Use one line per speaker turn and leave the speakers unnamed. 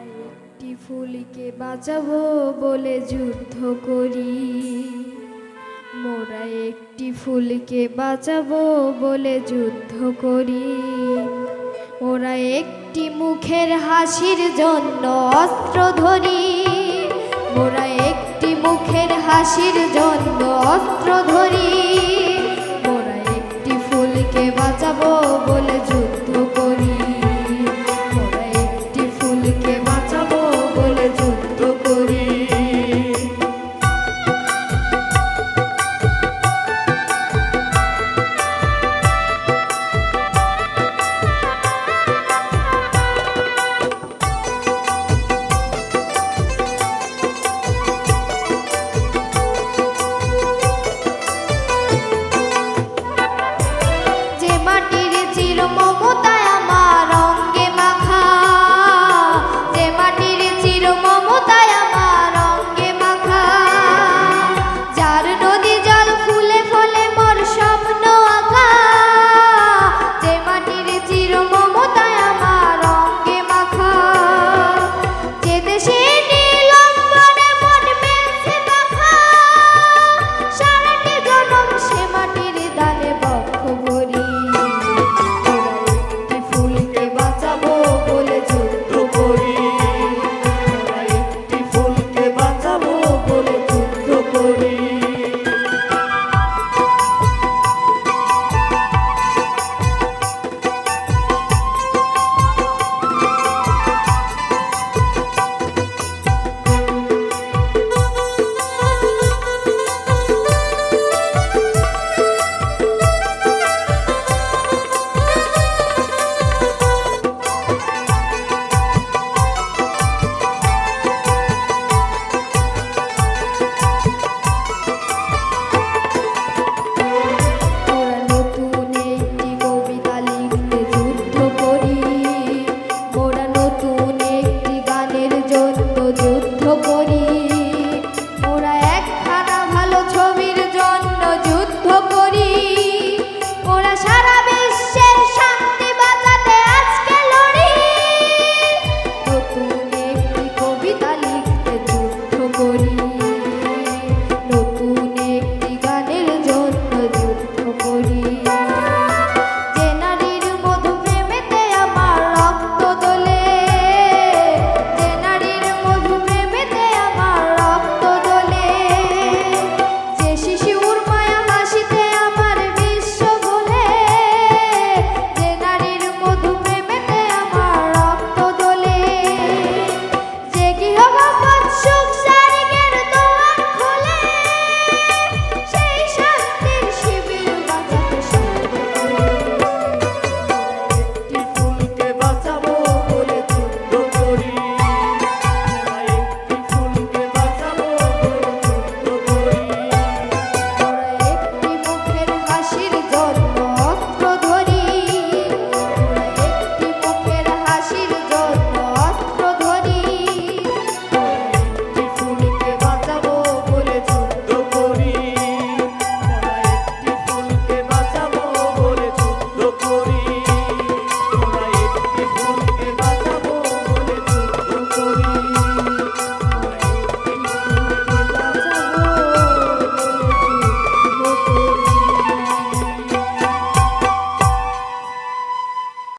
একটি ফুলকে বাঁচাবো বলে যুদ্ধ করি। মোরা একটি ফুলকে বাঁচাবো বলে যুদ্ধ করি। ওরা একটি মুখের হাসির জন্য অস্ত্র ধরি। ওরা একটি মুখের হাসির জন্য